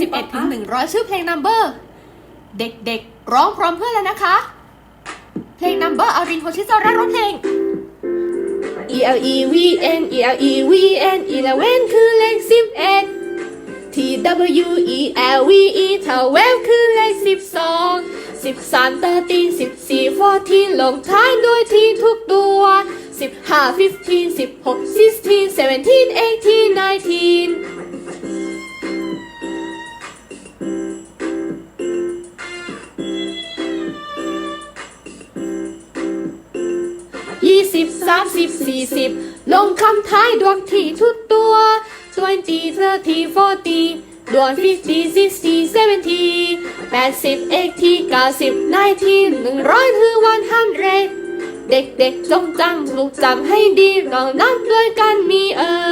สิบเอ็ดถึงหนึ่งร้อยชื่อเพลง number เด็กๆ ร้องพร้อมเพื่อนแล้วนะคะ เพลง number อารินโฮชิโซระร้องเพลง E L E V N E L E V N eleven คือเลขสิบเอ็ด T W E L V E เท่าเวฟคือเลขสิบสองสิบสามเตอร์ตีสิบสี่ฟอร์ทีลงท้ายด้วยทีทุกตัวสิบห้าฟิฟทีสิบหกซิสทีเซเวนทีเอทีไนที สิบสามสิบสี่สิบลงคำท้ายดวงที่ทุกตัว twenty thirty forty ดวง fifty sixty seventy แปดสิบเอ็กทีเก้าสิบนายทีหนึ่งร้อยคือ one hundred เด็กๆจงจำลูกจำให้ดีเรานับด้วยกันมีเอ่ย